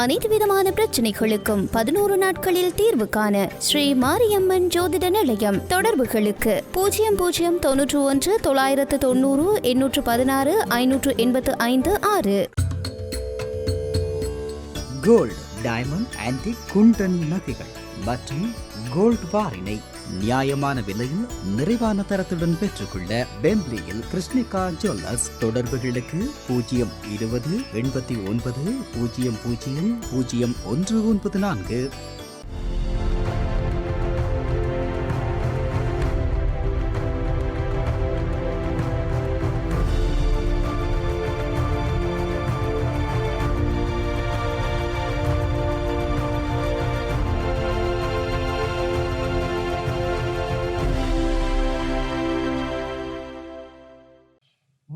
அனைத்து விதமான பிரச்சனைகளுக்கும் பதினோரு நாட்களில் தீர்வு காண ஸ்ரீ மாரியம்மன் ஜோதிட நிலையம் தொடர்புகளுக்கு. பூஜ்ஜியம் பூஜ்ஜியம் தொன்னூற்று ஒன்று தொள்ளாயிரத்து தொண்ணூறு எண்ணூற்று பதினாறு ஐநூற்று எண்பத்து ஐந்து ஆறு. கோல்டு டைமண்ட் ஆன்டிக் குண்டன் நகைகள் மற்றும் கோல்டு பாரினை நியாயமான விலையில் நிறைவான தரத்துடன் பெற்றுக்கொள்ள பெம்ப்ளியில் கிருஷ்ணிகா ஜுவல்லர்ஸ் தொடர்புகளுக்கு பூஜ்ஜியம் இருபது எண்பத்தி ஒன்பது பூஜ்ஜியம் பூஜ்ஜியம் பூஜ்ஜியம் ஒன்று ஒன்பது நான்கு.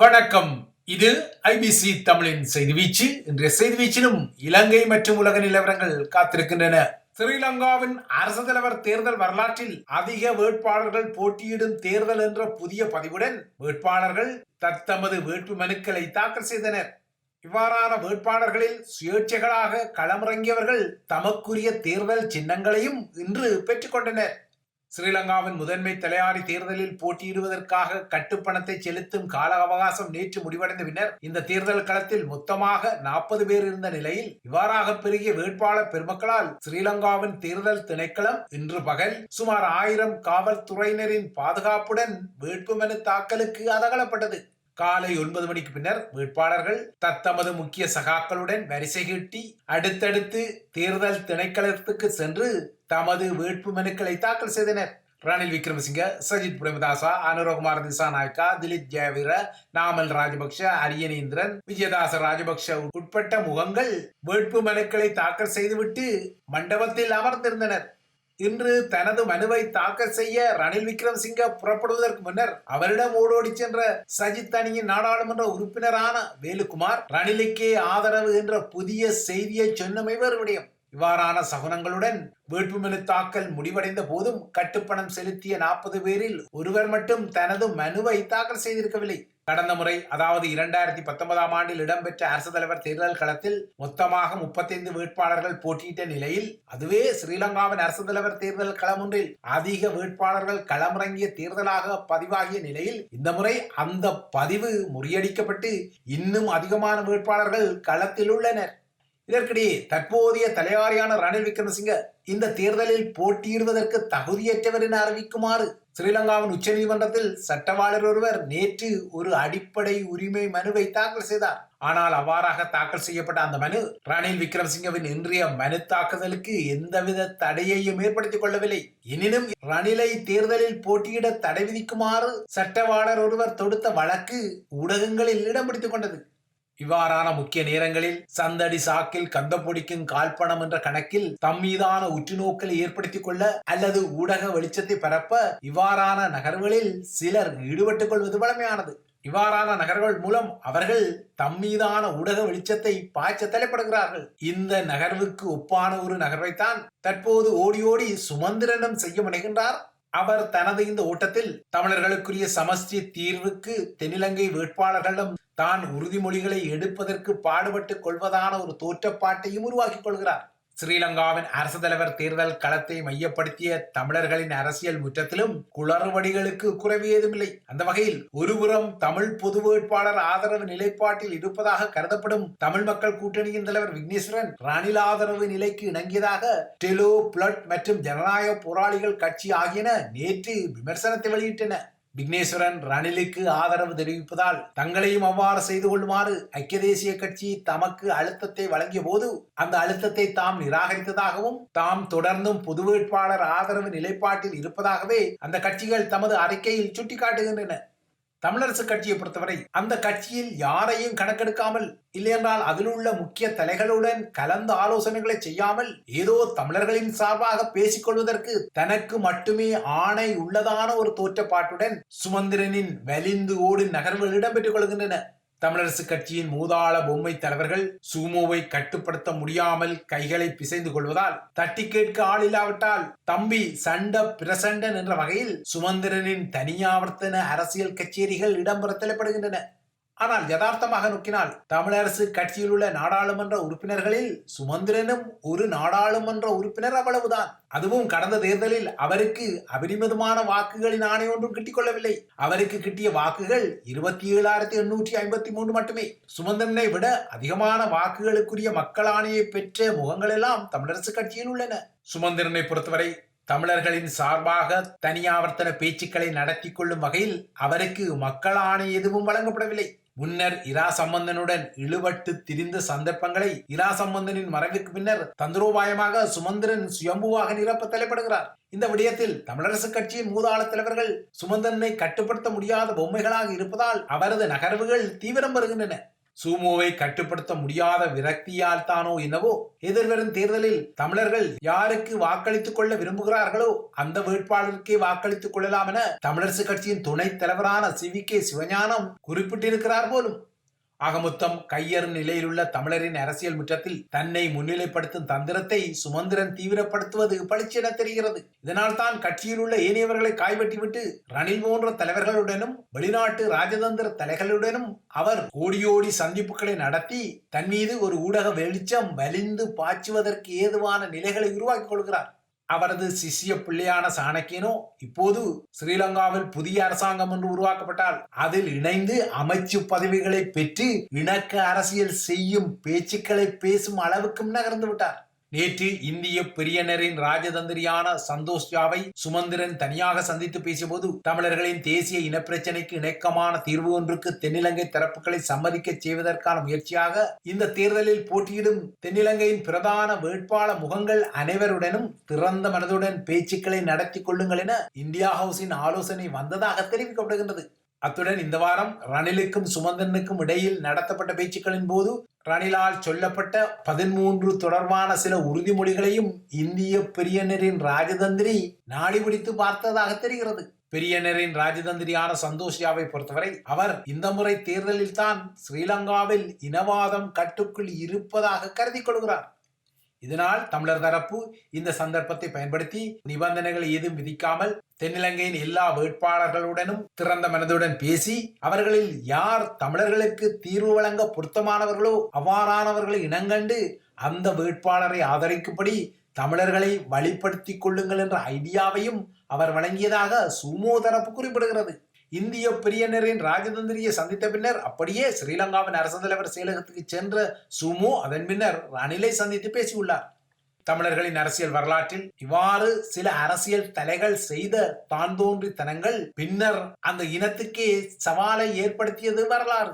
வணக்கம். இது ஐபிசி தமிழின் செய்தி வீச்சு. இன்றைய செய்தி வீச்சிலும் இலங்கை மற்றும் உலக நிலவரங்கள் காத்திருக்கின்றன. ஸ்ரீலங்காவின் அரசு தலைவர் தேர்தல் வரலாற்றில் அதிக வேட்பாளர்கள் போட்டியிடும் தேர்தல் என்ற புதிய பதிவுடன் வேட்பாளர்கள் தத்தமது வேட்பு மனுக்களை தாக்கல் செய்தனர். இவ்வாறான வேட்பாளர்களில் சுயேட்சைகளாக களமிறங்கியவர்கள் தமக்குரிய தேர்தல் சின்னங்களையும் இன்று பெற்றுக்கொண்டனர் ஸ்ரீலங்காவின் முதன்மை தலையாரி தேர்தலில் போட்டியிடுவதற்காக கட்டுப்பணத்தை செலுத்தும் கால அவகாசம் நேற்று முடிவடைந்த பின்னர் இந்த தேர்தல் களத்தில் மொத்தமாக நாற்பது பேர் இருந்த நிலையில் இவ்வாறாக பெருகிய வேட்பாளர் பெருமக்களால் ஸ்ரீலங்காவின் தேர்தல் திணைக்களம் இன்று பகல் சுமார் ஆயிரம் காவல்துறையினரின் பாதுகாப்புடன் வேட்புமனு தாக்கலுக்கு அதகலப்பட்டது. காலை ஒன்பது மணிக்கு பின்னர் வேட்பாளர்கள் தத்தமது முக்கிய சகாக்களுடன் வரிசை கீட்டி அடுத்தடுத்து தேர்தல் திணைக்களத்துக்கு சென்று தமது வேட்பு மனுக்களை தாக்கல் செய்தனர். ரணில் விக்ரமசிங்க சஜித் பிரேமதாசா அனுரகுமார் திசாநாயக்கா திலீப் ஜெயவீர நாமல் ராஜபக்ஷ அரியநேந்திரன் விஜயதாச ராஜபக்ஷ உட்பட்ட முகங்கள் வேட்பு மனுக்களை தாக்கல் செய்துவிட்டு மண்டபத்தில் அமர்ந்திருந்தனர். இன்று தனது மனுவை தாக்கல் செய்ய ரணில் விக்ரமசிங்க புறப்படுவதற்கு முன்னர் அவரிடம் ஓடோடி சென்ற சஜித் அணியின் நாடாளுமன்ற உறுப்பினரான வேலுக்குமார் ரணிலுக்கே ஆதரவு என்ற புதிய செய்தியை சொன்னமை விடயம். இவ்வாறான சகுனங்களுடன் வேட்புமனு தாக்கல் முடிவடைந்த போதும் கட்டுப்பணம் செலுத்திய நாற்பது பேரில் ஒருவர் மட்டும் தனது மனுவை தாக்கல் செய்திருக்கவில்லை. கடந்த முறை அதாவது இரண்டாயிரத்தி பத்தொன்பதாம் ஆண்டில் இடம்பெற்ற அரசு தலைவர் தேர்தல் களத்தில் மொத்தமாக முப்பத்தைந்து வேட்பாளர்கள் போட்டியிட்ட நிலையில் அதுவே ஸ்ரீலங்காவின் அரசு தலைவர் தேர்தல் களம் ஒன்றில் அதிக வேட்பாளர்கள் களமிறங்கிய தேர்தலாக பதிவாகிய நிலையில் இந்த முறை அந்த பதிவு முறியடிக்கப்பட்டு இன்னும் அதிகமான வேட்பாளர்கள் களத்தில் உள்ளனர். இதற்கிடையே தற்போதைய தலைவாரியான ரணில் விக்ரமசிங்க இந்த தேர்தலில் போட்டியிடுவதற்கு தகுதியற்றவர் என அறிவிக்குமாறு ஸ்ரீலங்காவின் உச்சநீதிமன்றத்தில் சட்டவாளர் ஒருவர் நேற்று ஒரு அடிப்படை உரிமை மனுவை தாக்கல் செய்தார். ஆனால் அவ்வாறாக தாக்கல் செய்யப்பட்ட அந்த மனு ரணில் விக்ரமசிங்கவின் இன்றைய மனு தாக்குதலுக்கு எந்தவித தடையையும் ஏற்படுத்திக் கொள்ளவில்லை. எனினும் ரணிலை தேர்தலில் போட்டியிட தடை விதிக்குமாறு சட்டவாளர் ஒருவர் தொடுத்த வழக்கு ஊடகங்களில் இடம் பிடித்துக் கொண்டது. இவ்வாறான முக்கிய நேரங்களில் சந்தடி சாக்கில் கந்த பொடிக்கும் கால்பணம் என்ற கணக்கில் தம் மீதான உற்றுநோக்கலை ஏற்படுத்திக் கொள்ள அல்லது ஊடக வெளிச்சத்தை பரப்ப இவ்வாறான நகர்வுகளில் சிலர் ஈடுபட்டுக் கொள்வது வழமையானது. இவ்வாறான நகர்கள் மூலம் அவர்கள் தம் மீதான ஊடக வெளிச்சத்தை பாய்ச்ச தலைப்படுகிறார்கள் இந்த நகர்வுக்கு ஒப்பான ஒரு நகர்வைத்தான் தற்போது ஓடி ஓடி சுமந்திரனும் செய்ய முனைகின்றார். அவர் தனது இந்த ஓட்டத்தில் தமிழர்களுக்குரிய சமஸ்டி தீர்வுக்கு தென்னிலங்கை வேட்பாளர்களிடம் தான் உறுதிமொழிகளை எடுப்பதற்கு பாடுபட்டுக் கொள்வதான ஒரு தோற்றப்பாட்டையும் உருவாக்கிக் கொள்கிறார். ஸ்ரீலங்காவின் அரசு தலைவர் தேர்தல் களத்தை மையப்படுத்திய தமிழர்களின் அரசியல் முற்றத்திலும் குளறுபடிகளுக்கு குறைவு ஏதுமில்லை. அந்த வகையில் ஒருபுறம் தமிழ் பொது வேட்பாளர் ஆதரவு நிலைப்பாட்டில் இருப்பதாக கருதப்படும் தமிழ் மக்கள் கூட்டணியின் தலைவர் விக்னேஸ்வரன் ரணில் ஆதரவு நிலைக்கு இணங்கியதாக டெலோ பிளட் மற்றும் ஜனநாயக போராளிகள் கட்சி ஆகியன நேற்று விமர்சனத்தை வெளியிட்டன. விக்னேஸ்வரன் ரணிலுக்கு ஆதரவு தெரிவிப்பதால் தங்களையும் அவ்வாறு செய்து கொள்ளுமாறு ஐக்கிய தேசிய கட்சி தமக்கு அழுத்தத்தை வழங்கிய போது அந்த அழுத்தத்தை தாம் நிராகரித்ததாகவும் தாம் தொடர்ந்தும் பொது வேட்பாளர் ஆதரவு நிலைப்பாட்டில் இருப்பதாகவே அந்த கட்சிகள் தமது அறிக்கையில் சுட்டிக்காட்டுகின்றன. தமிழரசு கட்சியை பொறுத்தவரை அந்த கட்சியில் யாரையும் கணக்கெடுக்காமல் இல்லையென்றால் அதில் உள்ள முக்கிய தலைகளுடன் கலந்து ஆலோசனைகளை செய்யாமல் ஏதோ தமிழர்களின் சார்பாக பேசிக் கொள்வதற்கு தனக்கு மட்டுமே ஆணை உள்ளதான ஒரு தோற்றப்பாட்டுடன் சுமந்திரனின் வலிந்து ஓடு நகர்வுகள் இடம்பெற்றுக் கொள்கின்றன. தமிழரசு கட்சியின் மூதாள பொம்மை தலைவர்கள் சூமோவை கட்டுப்படுத்த முடியாமல் கைகளை பிசைந்து கொள்வதால் தட்டி கேட்க ஆள் இல்லாவிட்டால் தம்பி சண்ட பிரசண்டன் என்ற வகையில் சுமந்திரனின் தனியாவர்த்தன அரசியல் கச்சேரிகள் இடம்பெற தலைப்படுகின்றன. ஆனால் யதார்த்தமாக நோக்கினால் தமிழரசு கட்சியில் உள்ள நாடாளுமன்ற உறுப்பினர்களில் சுமந்திரனும் ஒரு நாடாளுமன்ற உறுப்பினர் அவ்வளவுதான். அதுவும் கடந்த தேர்தலில் அவருக்கு அபரிமிதமான வாக்குகளின் ஆணை ஒன்றும் கிட்டிக் கொள்ளவில்லை அவருக்கு கிட்டிய வாக்குகள் இருபத்தி ஏழாயிரத்தி எண்ணூற்றி ஐம்பத்தி மூன்று மட்டுமே. சுமந்திரனை விட அதிகமான வாக்குகளுக்குரிய மக்கள் ஆணையை பெற்ற முகங்கள் எல்லாம் தமிழரசு கட்சியில் உள்ளன. சுமந்திரனை பொறுத்தவரை தமிழர்களின் சார்பாக தனியாவர்த்தன பேச்சுக்களை நடத்தி கொள்ளும் வகையில் அவருக்கு மக்கள் ஆணை எதுவும் வழங்கப்படவில்லை. முன்னர் இரா சம்பந்தனுடன் இழுபட்டு திரிந்த சந்தர்ப்பங்களை இரா சம்பந்தனின் மறைவுக்கு பின்னர் தந்திரோபாயமாக சுமந்திரன் சுயம்புவாக நிரப்ப தலைப்படுகிறார். இந்த விடயத்தில் தமிழரசு கட்சியின் மூதாள தலைவர்கள் சுமந்திரனை கட்டுப்படுத்த முடியாத பொம்மைகளாக இருப்பதால் அவரது நகர்வுகள் தீவிரம் பெறுகின்றன. சூமோவை கட்டுப்படுத்த முடியாத விரக்தியால் தானோ என்னவோ எதிர்வரும் தேர்தலில் தமிழர்கள் யாருக்கு வாக்களித்துக் கொள்ள விரும்புகிறார்களோ அந்த வேட்பாளருக்கே வாக்களித்துக் கொள்ளலாம் என தமிழரசு கட்சியின் துணைத் தலைவரான சி வி கே சிவஞானம் குறிப்பிட்டிருக்கிறார் போலும் ஆகமொத்தம் மொத்தம் நிலையிலுள்ள தமிழரின் அரசியல் முற்றத்தில் தன்னை முன்னிலைப்படுத்தும் தந்திரத்தை சுமந்திரன் தீவிரப்படுத்துவது பளிச்சென தெரிகிறது. இதனால் தான் கட்சியில் உள்ள ஏனையவர்களை காய்வெட்டிவிட்டு ரணில் போன்ற தலைவர்களுடனும் வெளிநாட்டு ராஜதந்திர தலைகளுடனும் அவர் ஓடி ஓடி சந்திப்புகளை நடத்தி தன் மீது ஒரு ஊடக வெளிச்சம் வலிந்து பாய்ச்சுவதற்கு ஏதுவான நிலைகளை உருவாக்கிக் கொள்கிறார். அவரது சிஷ்ய பிள்ளையான சாணக்கியனோ இப்போது ஸ்ரீலங்காவில் புதிய அரசாங்கம் ஒன்று உருவாக்கப்பட்டால் அதில் இணைந்து அமைச்சு பதவிகளை பெற்று இணக்க அரசியல் செய்யும் பேச்சுக்களை பேசும் அளவுக்கும் நகர்ந்து விட்டார். நேற்று இந்திய பெரியனரின் ராஜதந்திரியான சந்தோஷ் ஜாவை சுமந்திரன் தனியாக சந்தித்து பேசியபோது தமிழர்களின் தேசிய இனப்பிரச்சனைக்கு இணக்கமான தீர்வு ஒன்றுக்கு தென்னிலங்கை தரப்புகளை சம்மதிக்க செய்வதற்கான முயற்சியாக இந்த தேர்தலில் போட்டியிடும் தென்னிலங்கையின் பிரதான வேட்பாளர் முகங்கள் அனைவருடனும் திறந்த மனதுடன் பேச்சுக்களை நடத்தி கொள்ளுங்கள் என இந்தியா ஹவுஸின் ஆலோசனை வந்ததாக தெரிவிக்கப்படுகின்றது. அத்துடன் இந்த வாரம் ரணிலுக்கும் சுமந்தனுக்கும் இடையில் நடத்தப்பட்ட பேச்சுக்களின் போது ரணிலால் சொல்லப்பட்ட பதிமூன்று தொடர்பான சில உறுதிமொழிகளையும் இந்திய பெரியனரின் ராஜதந்திரி நாடி பிடித்து பார்த்ததாக தெரிகிறது. பெரியனரின் ராஜதந்திரியான சந்தோஷியாவை பொறுத்தவரை அவர் இந்த முறை தேர்தலில் தான் ஸ்ரீலங்காவில் இனவாதம் கட்டுக்குள் இருப்பதாக கருதி கொள்கிறார். இதனால் தமிழர் தரப்பு இந்த சந்தர்ப்பத்தை பயன்படுத்தி நிபந்தனைகள் ஏதும் விதிக்காமல் தென்னிலங்கையின் எல்லா வேட்பாளர்களுடனும் திறந்த மனதுடன் பேசி அவர்களில் யார் தமிழர்களுக்கு தீர்வு வழங்க பொருத்தமானவர்களோ அவ்வாறானவர்களை இனங்கண்டு அந்த வேட்பாளரை ஆதரிக்கும்படி தமிழர்களை வழிப்படுத்திக் கொள்ளுங்கள் என்ற ஐடியாவையும் அவர் வழங்கியதாக சுமோ தரப்பு குறிப்பிடுகிறது. இந்திய பிரியனரின் ராஜதந்திரியை சந்தித்த பின்னர் அப்படியே ஸ்ரீலங்காவின் அரசு தலைவர் செயலகத்துக்கு சென்ற சுமு அதன் பின்னர் ரணிலை சந்தித்து பேசியுள்ளார். தமிழர்களின் அரசியல் வரலாற்றில் இவ்வாறு சில அரசியல் தலைகள் செய்த தான் தோன்றித்தனங்கள் பின்னர் அந்த இனத்துக்கே சவாலை ஏற்படுத்தியது வரலாறு.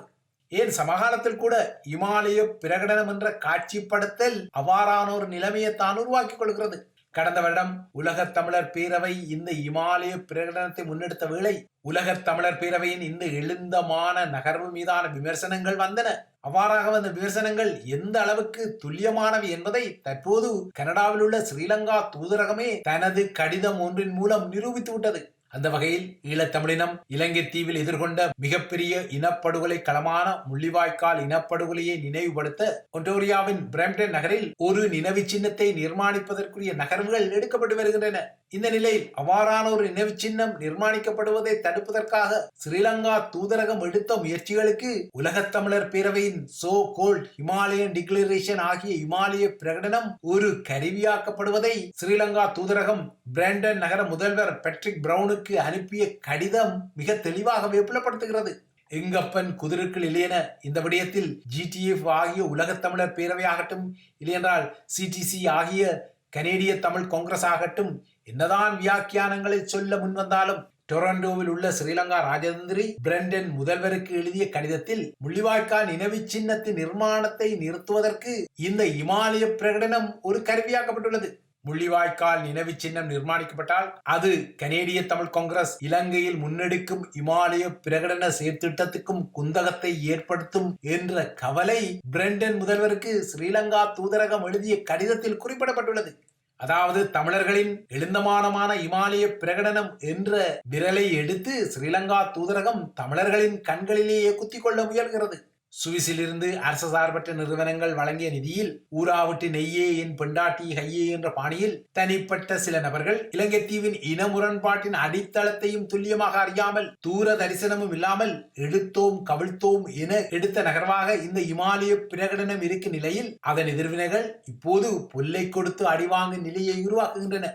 ஏன் சமகாலத்தில் கூட இமாலய பிரகடனம் என்ற காட்சிப்படுத்தல் அவ்வாறான ஒரு நிலைமையை தான் உருவாக்கிக் கொள்கிறது? கடந்த வருடம் உலகத் தமிழர் பேரவை இந்த இமாலய பிரகடனத்தை முன்னெடுத்த வேளை உலகத் தமிழர் பேரவையின் இந்த எழுந்தமான நகர்வு மீதான விமர்சனங்கள் வந்தன. அவ்வாறாக வந்த விமர்சனங்கள் எந்த அளவுக்கு துல்லியமானவை என்பதை தற்போது கனடாவில் உள்ள ஸ்ரீலங்கா தூதரகமே தனது கடிதம் ஒன்றின் மூலம் நிரூபித்து விட்டது. அந்த வகையில் ஈழத்தமிழினம் இலங்கை தீவில் எதிர்கொண்ட மிகப்பெரிய இனப்படுகொலை களமான முள்ளிவாய்க்கால் இனப்படுகொலையை நினைவுபடுத்த ஒன்டோரியாவின் பிரம்டன் நகரில் ஒரு நினைவு சின்னத்தை நிர்மாணிப்பதற்குரிய நகர்வுகள் எடுக்கப்பட்டு வருகின்றன. இந்த நிலையில் அவ்வாறான ஒரு நினைவு சின்னம் நிர்மாணிக்கப்படுவதை தடுப்பதற்காக ஸ்ரீலங்கா தூதரகம் எடுத்த முயற்சிகளுக்கு உலகத் தமிழர் பேரவையின் சோ கோல்ட் இமாலயன் டிக்ளரேஷன் ஆகிய இமாலய பிரகடனம் ஒரு கருவியாக்கப்படுவதை ஸ்ரீலங்கா தூதரகம் பிராண்டன் நகர முதல்வர் பெட்ரிக் பிரவுனுக்கு அனுப்பிய கடிதம் மிக தெளிவாக புலப்படுத்துகிறது. எங்கப்பன் குதிரைக்குள் இல்லையென இந்த விடயத்தில் ஜிடிஎஃப் ஆகிய உலகத் தமிழர் பேரவை ஆகட்டும் இல்லையென்றால் சிடிசி ஆகிய கனேடிய தமிழ் காங்கிரஸ் ஆகட்டும் என்னதான் வியாக்கியானங்களை சொல்ல முன்வந்தாலும் டொரண்டோவில் உள்ள ஸ்ரீலங்கா ராஜதந்திரி பிரண்டன் முதல்வருக்கு எழுதிய கடிதத்தில் முள்ளிவாய்க்கால் நினைவு சின்னத்தின் நிர்மாணத்தை நிறுத்துவதற்கு இந்த இமாலய பிரகடனம் ஒரு கருவியாக்கப்பட்டுள்ளது. முள்ளிவாய்க்கால் நினைவு சின்னம் நிர்மாணிக்கப்பட்டால் அது கனேடிய தமிழ் காங்கிரஸ் இலங்கையில் முன்னெடுக்கும் இமாலய பிரகடன செயற்திட்டத்துக்கும் குந்தகத்தை ஏற்படுத்தும் என்ற கவலை பிரண்டன் முதல்வருக்கு ஸ்ரீலங்கா தூதரகம் எழுதிய கடிதத்தில் குறிப்பிடப்பட்டுள்ளது. அதாவது தமிழர்களின் எழுந்தமானமான இமாலய பிரகடனம் என்ற விரலை எடுத்து ஸ்ரீலங்கா தூதரகம் தமிழர்களின் கண்களிலேயே குத்திக் கொள்ள முயல்கிறது. சுவிஸிலிருந்து அரசு சார்பற்ற நிறுவனங்கள் வழங்கிய நிதியில் ஊராவிட்டு நெய்யே என் பெண்டாட்டி ஹையே என்ற பாணியில் தனிப்பட்ட சில நபர்கள் இலங்கை தீவின் இன முரண்பாட்டின் அடித்தளத்தையும் துல்லியமாக அறியாமல் தூர தரிசனமும் இல்லாமல் எடுத்தோம் கவிழ்த்தோம் என எடுத்த நகர்வாக இந்த இமாலய பிரகடனம் இருக்கும் நிலையில் அதன் எதிர்வினைகள் இப்போது புல்லை கொடுத்து அடிவாங்கும் நிலையை உருவாக்குகின்றன.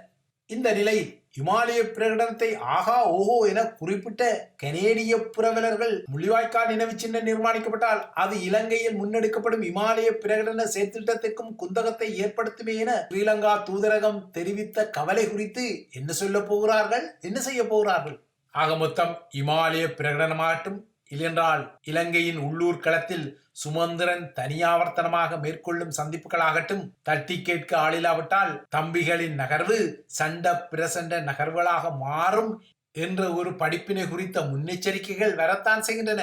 இந்த நிலையில் இமாலய பிரகடனத்தை ஆகா ஓஹோ என குறிப்பிட்ட கனேடிய புரவலர்கள் முள்ளிவாய்க்கால் நினைவு சின்னம் நிர்மாணிக்கப்பட்டால் அது இலங்கையில் முன்னெடுக்கப்படும் இமாலய பிரகடன செயற்திட்டத்திற்கும் குந்தகத்தை ஏற்படுத்துமே என ஸ்ரீலங்கா தூதரகம் தெரிவித்த கவலை குறித்து என்ன சொல்ல போகிறார்கள்? என்ன செய்ய போகிறார்கள்? ஆக மொத்தம் இமாலய பிரகடனமாகட்டும் இல்லென்றால் இலங்கையின் உள்ளூர் களத்தில் சுமந்திரன் தனியாவர்த்தனமாக மேற்கொள்ளும் சந்திப்புகளாகட்டும் தட்டி கேட்க ஆளில்லாவிட்டால் தம்பிகளின் நகர்வு சண்ட பிரசண்ட நகர்வுகளாக மாறும் என்ற ஒரு படிப்பினை குறித்த முன்னெச்சரிக்கைகள் வரத்தான் செய்கின்றன.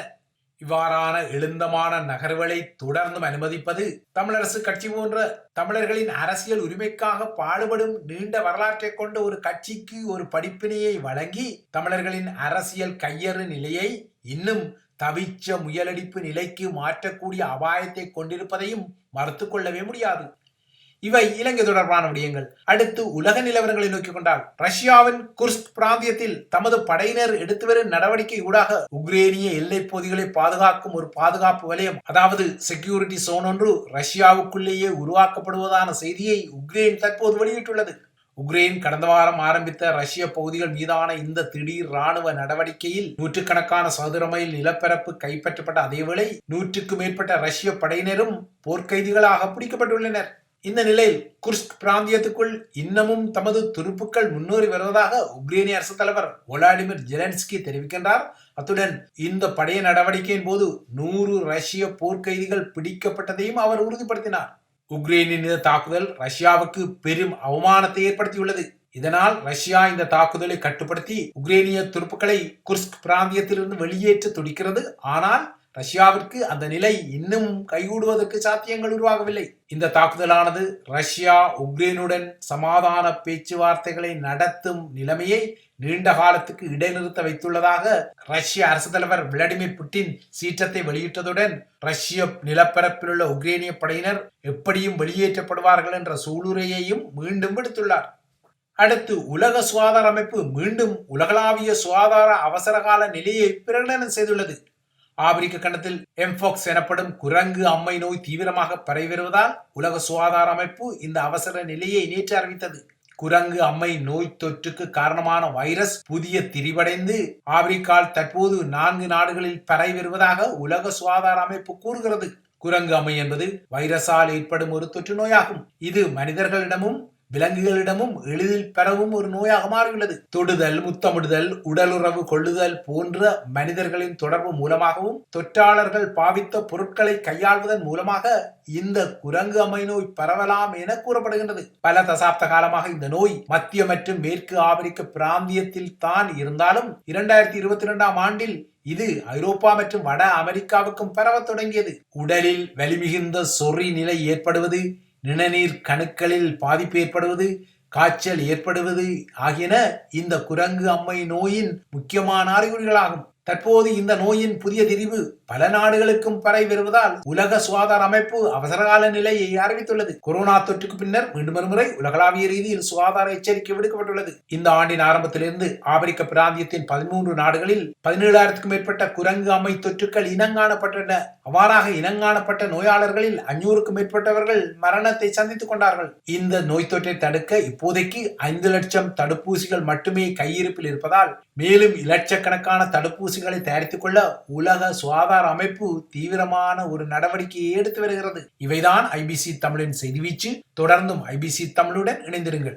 இவ்வாறான எழுந்தமான நகர்வுகளை தொடர்ந்தும் அனுமதிப்பது தமிழரசு கட்சி போன்ற தமிழர்களின் அரசியல் உரிமைக்காக பாடுபடும் நீண்ட வரலாற்றை கொண்ட ஒரு கட்சிக்கு ஒரு படிப்பினையை வழங்கி தமிழர்களின் அரசியல் கையறு நிலையை இன்னும் தவிச்ச முயலடிப்பு நிலைக்கு மாற்றக்கூடிய அபாயத்தை கொண்டிருப்பதையும் மறுத்து கொள்ளவே முடியாது. இவை இலங்கை தொடர்பான விடயங்கள். அடுத்து உலக நிலவரங்களை நோக்கிக் கொண்டால் ரஷ்யாவின் குர்ஸ்க் பிராந்தியத்தில் தமது படையினர் எடுத்து வரும் நடவடிக்கை ஊடாக உக்ரேனிய எல்லைப் பகுதிகளை பாதுகாக்கும் ஒரு பாதுகாப்பு வலயம் அதாவது செக்யூரிட்டி சோன் ஒன்று ரஷ்யாவுக்குள்ளேயே உருவாக்கப்படுவதான செய்தியை உக்ரைன் தற்போது வெளியிட்டுள்ளது. உக்ரைன் கடந்த வாரம் ஆரம்பித்த ரஷ்ய பகுதிகள் மீதான இந்த திடீர் ராணுவ நடவடிக்கையில் நூற்றுக்கணக்கான சதுர மைல் நிலப்பரப்பு கைப்பற்றப்பட்ட அதேவேளை நூற்றுக்கு மேற்பட்ட ரஷ்ய படையினரும் போர்க்கைதிகளாக பிடிக்கப்பட்டுள்ளனர். இந்த நிலையில் குர்ஸ்க் பிராந்தியத்துக்குள் இன்னமும் தமது துருப்புக்கள் முன்னேறி வருவதாக உக்ரைனிய அரசு தலைவர் ஒலாடிமிர் ஜெலன்ஸ்கி தெரிவிக்கின்றார். அத்துடன் இந்த படைய நடவடிக்கையின் போது நூறு ரஷ்ய போர்க்கைதிகள் பிடிக்கப்பட்டதையும் அவர் உறுதிப்படுத்தினார். உக்ரைனின் இந்த தாக்குதல் ரஷ்யாவுக்கு பெரும் அவமானத்தை ஏற்படுத்தியுள்ளது. இதனால் ரஷ்யா இந்த தாக்குதலை கட்டுப்படுத்தி உக்ரைனிய துருப்புக்களை குர்ஸ்க் பிராந்தியத்திலிருந்து வெளியேற்ற துடிக்கிறது. ஆனால் ரஷ்யாவிற்கு அந்த நிலை இன்னும் கைகூடுவதற்கு சாத்தியங்கள் உருவாகவில்லை. இந்த தாக்குதலானது ரஷ்யா உக்ரைனுடன் சமாதான பேச்சுவார்த்தைகளை நடத்தும் நிலைமையை நீண்ட காலத்துக்கு இடைநிறுத்த வைத்துள்ளதாக ரஷ்ய அரசு தலைவர் விளாடிமிர் புட்டின் சீற்றத்தை வெளியிட்டதுடன் ரஷ்ய நிலப்பரப்பில் உள்ள உக்ரைனிய படையினர் எப்படியும் வெளியேற்றப்படுவார்கள் என்ற சூளுரையையும் மீண்டும் விடுத்துள்ளார். அடுத்து உலக சுகாதார அமைப்பு மீண்டும் உலகளாவிய சுகாதார அவசரகால நிலையை பிரகடனம் செய்துள்ளது. ஆப்பிரிக்க கண்டத்தில் எம்பாக்ஸ் எனப்படும் குரங்கு அம்மை நோய் தீவிரமாக பரவி வருவதால் உலக சுகாதார அமைப்பு இந்த அவசர நிலையை நேற்று அறிவித்தது. குரங்கு அம்மை நோய் தொற்றுக்கு காரணமான வைரஸ் புதிய திரிவடைந்து ஆப்பிரிக்கால் தற்போது நான்கு நாடுகளில் பரவி வருவதாக உலக சுகாதார அமைப்பு கூறுகிறது. குரங்கு அம்மை என்பது வைரஸால் ஏற்படும் ஒரு தொற்று நோயாகும். இது மனிதர்களிடமும் விலங்குகளிடமும் எளிதில் பெறவும் ஒரு நோயாக மாறியுள்ளது. தொடுதல் முத்தமிடுதல் உடலுறவு கொள்ளுதல் போன்ற மனிதர்களின் தொடர்பு மூலமாகவும் தொற்றாளர்கள் பாவித்த பொருட்களை கையாள்வதன் மூலமாக இந்த குரங்கு அம்மை நோய் பரவலாம் என கூறப்படுகின்றது. பல தசாப்த காலமாக இந்த நோய் மத்திய மற்றும் மேற்கு ஆப்பிரிக்க பிராந்தியத்தில் தான் இருந்தாலும் இரண்டாயிரத்தி இருபத்தி இரண்டாம் ஆண்டில் இது ஐரோப்பா மற்றும் வட அமெரிக்காவுக்கும் பரவ தொடங்கியது. உடலில் வலிமிகுந்த சொறி நிலை ஏற்படுவது நிணநீர் கணுக்களில் பாதிப்பு ஏற்படுவது காய்ச்சல் ஏற்படுவது ஆகியன இந்த குரங்கு அம்மை நோயின் முக்கியமான அறிகுறிகளாகும். தற்போது இந்த நோயின் புதிய திரிவு பல நாடுகளுக்கும் பரவி வருவதால் உலக சுகாதார அமைப்பு அவசரகால நிலையை அறிவித்துள்ளது. கொரோனா தொற்றுக்கு பின்னர் மீண்டும் ஒருமுறை உலகளாவிய ரீதியில் சுகாதார எச்சரிக்கை விடுக்கப்பட்டுள்ளது. இந்த ஆண்டின் ஆரம்பத்திலிருந்து ஆப்பிரிக்க பிராந்தியத்தின் பதிமூன்று நாடுகளில் பதினேழாயிரத்துக்கும் மேற்பட்ட குரங்கு அம்மை தொற்றுக்கள் இனங்காணப்பட்டன. அவ்வாறாக இனங்காணப்பட்ட நோயாளர்களில் அஞ்சூறுக்கும் மேற்பட்டவர்கள் மரணத்தை சந்தித்துக் கொண்டார்கள். இந்த நோய் தொற்றை தடுக்க இப்போதைக்கு ஐந்து லட்சம் தடுப்பூசிகள் மட்டுமே கையிருப்பில் இருப்பதால் மேலும் இலட்சக்கணக்கான தடுப்பூசிகளை தயாரித்துக் கொள்ள உலக சுகாதார அமைப்பு தீவிரமான ஒரு நடவடிக்கையை எடுத்து வருகிறது. இவைதான் ஐபிசி தமிழின் செய்திவீச்சு தொடர்ந்தும் ஐபிசி தமிழுடன் இணைந்திருங்கள்.